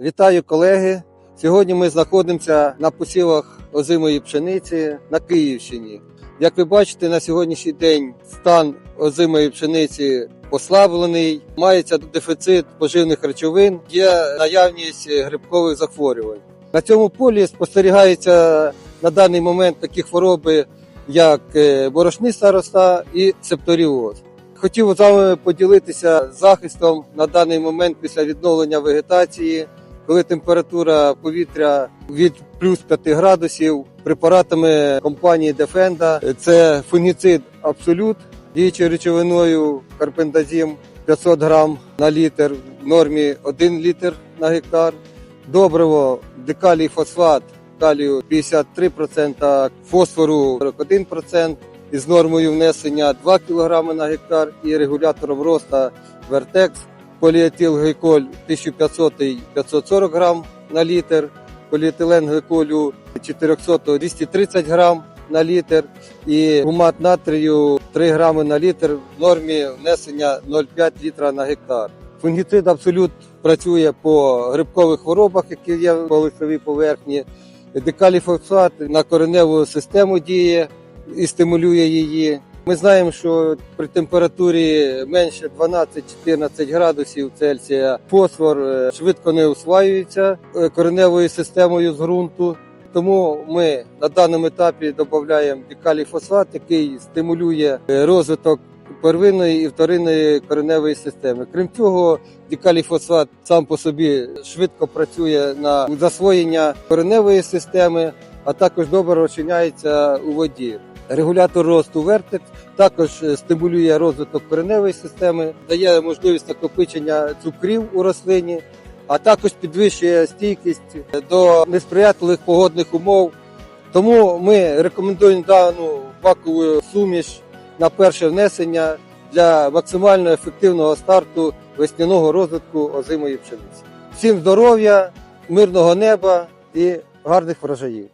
Вітаю колеги! Сьогодні ми знаходимося на посівах озимої пшениці на Київщині. Як ви бачите, на сьогоднішній день стан озимої пшениці послаблений, мається дефіцит поживних речовин, є наявність грибкових захворювань. На цьому полі спостерігаються на даний момент такі хвороби, як е, борошниста роса і септоріоз. Хотів з вами поділитися захистом на даний момент після відновлення вегетації, коли температура повітря від плюс 5 градусів препаратами компанії Defenda. Це фунгіцид Абсолют, діючою речовиною карпендазім 500 грам на літр, в нормі 1 літр на гектар. Добриво декалій фосфат калію 53%, фосфору 41% із нормою внесення 2 кг на гектар і регулятором росту Вертекс поліетилгліколь 1500 540 грам на літр, поліетилен гликолю 400 230 грам на літр і гумат натрію 3 грами на літр в нормі внесення 0,5 літра на гектар. Фунгіцид абсолют працює по грибкових хворобах, які є по листовій поверхні. Декаліфосфат на кореневу систему діє і стимулює її. Ми знаємо, що при температурі менше 12-14 градусів Цельсія фосфор е, швидко не усваюється е, кореневою системою з ґрунту. Тому ми на даному етапі додаємо декаліфосфат, який стимулює е, розвиток первинної і вторинної кореневої системи. Крім цього, декаліфосфат сам по собі швидко працює на засвоєння кореневої системи, а також добре розчиняється у воді. Регулятор росту Вертекс також е, стимулює розвиток кореневої системи, дає можливість накопичення цукрів у рослині, а також підвищує стійкість до несприятливих погодних умов. Тому ми рекомендуємо дану бакову суміш на перше внесення для максимально ефективного старту весняного розвитку озимої пшениці. Всім здоров'я, мирного неба і гарних врожаїв!